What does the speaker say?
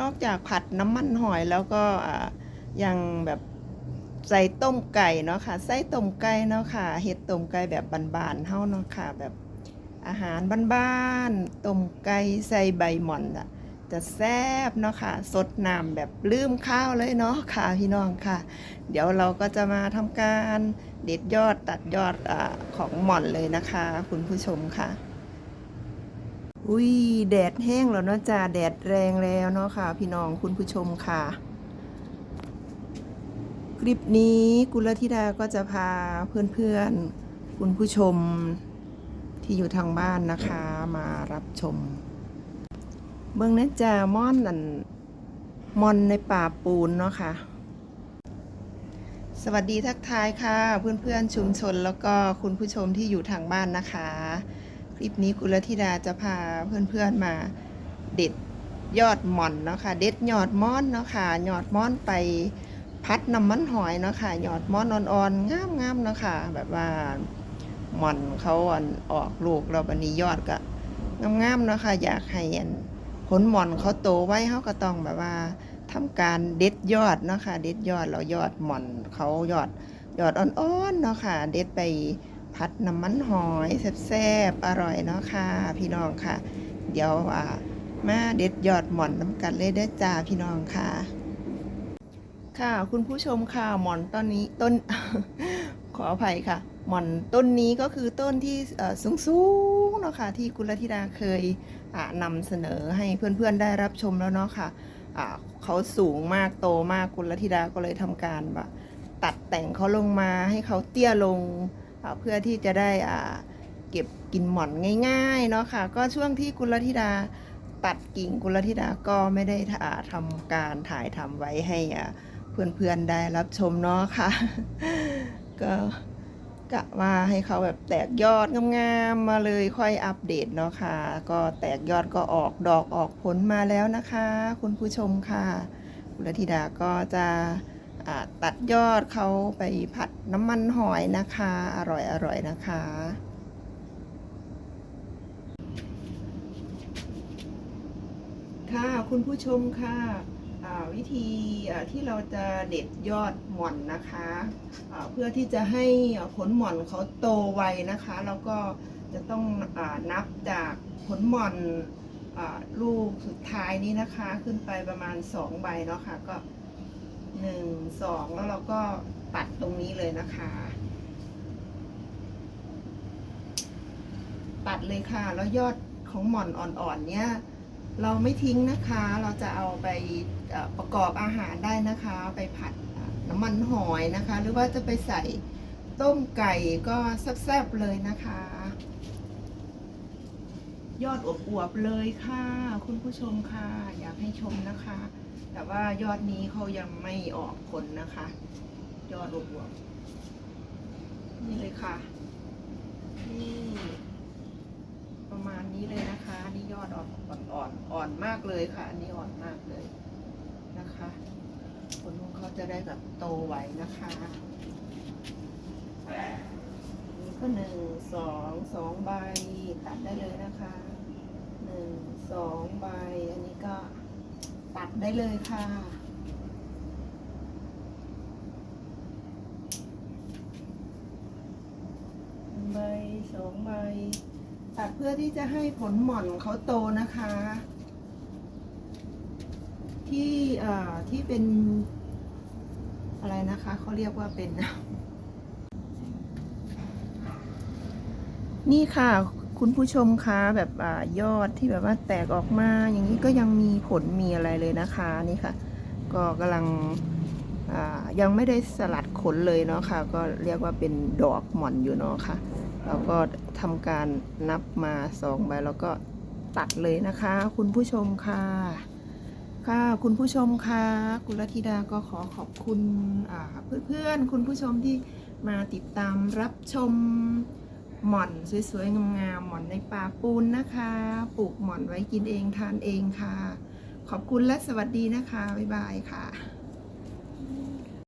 นอกจากผัดน้ำมันหอยแล้วก็ยังแบบใส่ต้มไก่เนาะค่ะใส่ต้มไก่เนาะค่ะเฮ็ดต้มไก่แบบบานๆเฮาเนาะค่ะแบบอาหารบ้านๆต้มไก่ใส่ใบหม่อนอะจะแซ่บเนาะค่ะ สดน้ำแบบลืมข้าวเลยเนาะค่ะพี่น้องค่ะ เดี๋ยวเราก็จะมาทำการเด็ดยอดตัดยอดอของหม่อนเลยนะคะ คุณผู้ชมค่ะ อุ้ยแดดแห้งแล้วเนาะจ้าแดดแรงแล้วเนาะค่ะ พี่น้องคุณผู้ชมค่ะ คลิปนี้กุลธิดาก็จะพาเพื่อนๆ คุณผู้ชมที่อยู่ทางบ้านนะคะมารับชม เบื้องนั้นจะม่อนนั่นมอนในป่าปูนเนาะค่ะ สวัสดีทักทายค่ะ เพื่อนๆชุมชนแล้วก็คุณผู้ชมที่อยู่ทางบ้านนะคะ คลิปนี้กุลธิดาจะพาเพื่อนๆมาเด็ดยอดหม่อนเนาะค่ะเด็ดยอดม้อนเนาะค่ะยอดม้อนไปพัดน้ำมันหอยเนาะค่ะยอดม้อนอ่อนๆงามๆเนาะค่ะแบบว่าหม่อนเขาอ่อนออกลูกเราบันนี้ยอดก็งามๆเนาะค่ะอยากให้นผลหม่อนเขาโตไว้เขาก็ต้องแบบว่าทำการเด็ดยอดเนาะค่ะเด็ดยอดเรายอดหม่อนเขายอดยอดอ่อนๆเนาะค่ะเด็ดไป ผัดน้ำมันหอยแซ่บๆอร่อยเนาะค่ะ พี่น้องค่ะ เดี๋ยวอ่ามาเด็ดยอดหม่อนน้ำกันเลยเด้อจ้าพี่น้องค่ะ ค่ะคุณผู้ชมค่ะหม่อนต้นนี้ต้น ขออภัยค่ะ หม่อนต้นนี้ก็คือต้นที่สูงสูงๆเนาะค่ะ ที่กุลธิดาเคยอ่านำเสนอให้เพื่อนๆได้รับชมแล้วเนาะค่ะเขาสูงมากโตมากกุลธิดาก็เลยทำการแบบตัดแต่งเขาลงมาให้เขาเตี้ยลง เพื่อที่จะได้เก็บกินหม่อนง่ายๆเนาะค่ะ ก็ช่วงที่กุลธิดาตัดกิ่งกุลธิดาก็ไม่ได้ทำการถ่ายทำไว้ให้เพื่อนๆได้รับชมเนาะค่ะ ก็กะว่าให้เขาแบบแตกยอดงามๆมาเลยค่อยอัปเดตเนาะค่ะ ก็แตกยอดก็ออกดอกออกผลมาแล้วนะคะ คุณผู้ชมค่ะกุลธิดาก็จะ ตัดยอดเขาไปผัดน้ำมันหอยนะคะ อร่อยอร่อยนะคะ ค่ะคุณผู้ชมค่ะวิธีที่เราจะเด็ดยอดหม่อนนะคะเพื่อที่จะให้ผลหม่อนเขาโตไวนะคะ แล้วก็จะต้องอนับจากผลหม่อนอลูกสุดท้ายนี้นะคะ ขึ้นไปประมาณ 2 ใบเนาะค่ะก็ หนึ่งสองแล้วเราก็ตัดตรงนี้เลยนะคะตัดเลยค่ะ แล้วยอดของหม่อนอ่อนๆเนี่ยเราไม่ทิ้งนะคะ เราจะเอาไปประกอบอาหารได้นะคะ ไปผัดน้ำมันหอยนะคะ หรือว่าจะไปใส่ต้มไก่ก็แซ่บๆเลยนะคะ ยอดอวบๆเลยค่ะ คุณผู้ชมค่ะ อยากให้ชมนะคะ แต่ว่ายอดนี้เขายังไม่ออกผลนะคะ ยอดอวบๆนี่เลยค่ะ นี่ ประมาณนี้เลยนะคะ นี่ยอดอ่อนอ่อนๆอ่อนมากเลยค่ะ อันนี้อ่อนมากเลยนะคะ ผลของเขาจะได้แบบโตไวนะคะนี่ก็หนึ่งสองสองใบตัดได้เลยนะคะหนึ่งสองใบอันนี้ก็ ตัดได้เลยค่ะ ใบสองใบ ตัดเพื่อที่จะให้ผลหม่อนเขาโตนะคะ ที่เอ่อที่เป็น อะไรนะคะเขาเรียกว่าเป็น นี่ค่ะ คุณผู้ชมคะแบบอยอดที่แบบว่าแตกออกมาอย่างนี้ก็ยังมีผลมีอะไรเลยนะคะนี่ค่ะ ก็กำลังยังไม่ได้สลัดขนเลยเนาะค่ะ ก็เรียกว่าเป็นดอกหม่อนอยู่เนาะค่ะเราก็ทำการนับมาสองใบแล้วก็ตัดเลยนะคะ คุณผู้ชมค่ะ ค่ะคุณผู้ชมค่ะกุลธิดาก็ขอขอบคุณอ่าเพื่อนๆคุณผู้ชมที่มาติดตามรับชม หม่อนสวยๆ งามๆ หม่อนในป่าปูนนะคะ ปลูกหม่อนไว้กินเองทานเองค่ะ ขอบคุณและสวัสดีนะคะ บ๊ายบายค่ะ